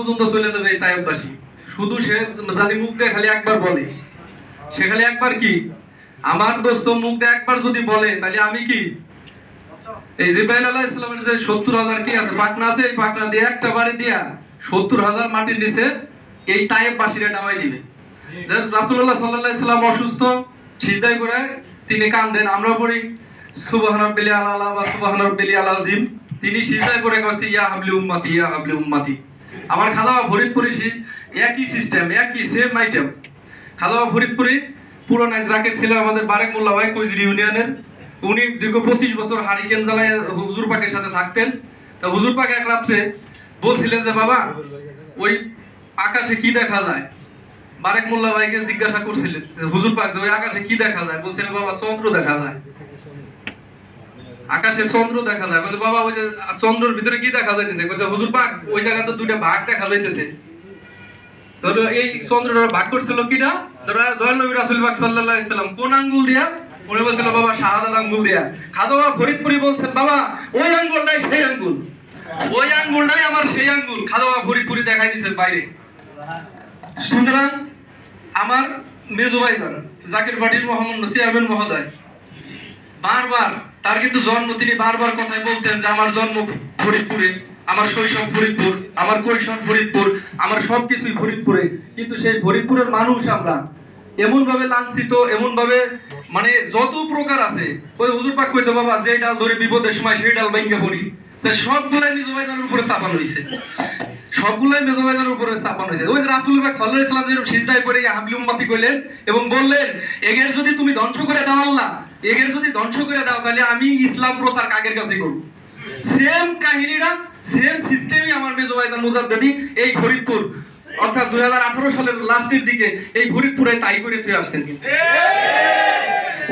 পর্যন্ত চলে যাবে এই শুধু সে জানি মুখ দিয়ে খালি একবার বলে। সে খালি একবার কি? আমার দোস্ত মুখ দিয়ে একবার যদি বলে, তাহলে আমি কি? এই আলাহ ইসলামের যে সত্তর হাজার কি আছে? পাটনা আছে, এই পাটনা দিয়ে একটা বাড়ি দিয়া সত্তর হাজার মাটির নিচে এই নামাই দিবে। রাসুল্লাহ সাল্লাহ ইসলাম অসুস্থ সিজদাই করে তিনি কান্দেন আমরা পড়ি। সুবহান বিলি আলা বা তিনি সিজদাই করে কইছে ইয়া হাবলি উম্মতি, ইয়া হাবলি উম্মতি। আমার খাওয়া ফরিদপুরি একই সিস্টেম একই সেম আইটেম খাওয়া ফরিদপুরি, পুরনো এক জাকেট ছিল আমাদের বারেক মোল্লা ভাই কুইজরি ইউনিয়নের। উনি দীর্ঘ পঁচিশ বছর হারিকেন জ্বালায় হুজুর পাকের সাথে থাকতেন। তা হুজুর পাক এক রাত্রে বলছিলেন যে, বাবা, ওই আকাশে কি দেখা যায়? বারেক মোল্লা ভাইকে জিজ্ঞাসা করছিলেন, হুজুর পাক যে, ওই আকাশে কি দেখা যায়? বলছিলেন, বাবা, চন্দ্র দেখা যায়। আকাশে চন্দ্র দেখা যায়। বলছে, বাবা, ওই যে চন্দ্রের ভিতরে কি দেখা যাইতেছে? বলছে, হুজুর পাক ওই জায়গাতে দুইটা ভাগ দেখা যাইতেছে। ধরো, এই চন্দ্রটা ভাগ করছিল কিনা ধরো দয়াল নবী রাসূল আলাইহি সাল্লাম, কোন আঙ্গুল দিয়া? বলছিল, বাবা আঙ্গুল দিয়া। খাদো বাবা ফরিদপুরি বলছেন, বাবা, ওই আঙ্গুলটাই সেই আঙ্গুল। ওই আঙ্গুলটাই আমার সেই আঙ্গুল। খাদো বাবা ফরিদপুরি দেখাই দিয়েছেন বাইরে। সুতরাং আমার মেজো জাকির পাটিল মোহাম্মদ, চেয়ারম্যান মহোদয় বারবার, তার কিন্তু জন্ম তিনি বারবার কথাই বলতেন যে, আমার জন্ম ফরিদপুরে, আমার শৈশব ফরিদপুর, আমার কৈশোর ফরিদপুর, আমার সবকিছুই ফরিদপুরে। কিন্তু সেই ফরিদপুরের মানুষ আমরা এমন ভাবে লাঞ্ছিত এমন ভাবে মানে যত প্রকার আছে, ওই হুজুর পাক কইতো, বাবা যে ডাল ধরে বিপদের সময়, সেই ডাল ভাঙ্গে পড়ি। সে সবগুলাই নিজ ভাইজানের উপরে চাপানো হয়েছে সবগুলাই মেজো উপরে স্থাপন হয়েছে। ওই রাসূল পাক সাল্লাল্লাহু আলাইহি সাল্লাম যেরকম সিজদায় পড়ে হাবলি উম্মতি কইলেন এবং বললেন, এগের যদি তুমি ধ্বংস করে দাও আল্লাহ, এগের যদি ধ্বংস করে দাও, তাহলে আমি ইসলাম প্রচার কাগের কাছে করব? সেম কাহিনীটা, সেম সিস্টেমই আমার মেজো ভাইজান মুজাদ্দেদি এই ফরিদপুর, অর্থাৎ দুই হাজার আঠারো সালের লাস্টের দিকে এই ফরিদপুরে তাই করে তুই আসছেন কিন্তু।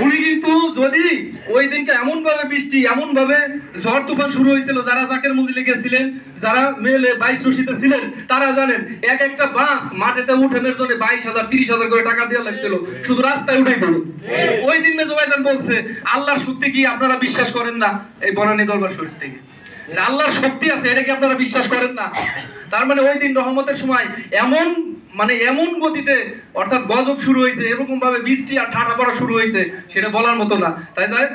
উনি কিন্তু যদি ওই দিনকে এমন ভাবে বৃষ্টি এমন ভাবে ঝড় তুফান শুরু হয়েছিল যারা জাকের মন্দিরে গেছিলেন যারা মেলে বাইশ রশিতে ছিলেন তারা জানেন এক একটা বাস মাঠেতে উঠেনের জন্য বাইশ হাজার তিরিশ হাজার করে টাকা দেওয়া লাগছিল। শুধু রাস্তায় উঠেই পড়ো ওই দিন মেজো ভাইজান বলছে আল্লাহর সত্যি কি আপনারা বিশ্বাস করেন না? এই বনানী দরবার শরীর থেকে আল্লাহর শক্তি আছে এটা কি আপনারা বিশ্বাস করেন না? তার মানে ওই দিন রহমতের সময় এমন মানে এমন গতিতে অর্থাৎ গজব শুরু হয়েছে এরকম ভাবে বৃষ্টি আর ঠাটা পড়া শুরু হয়েছে, সেটা বলার মতো না। তাই তাই?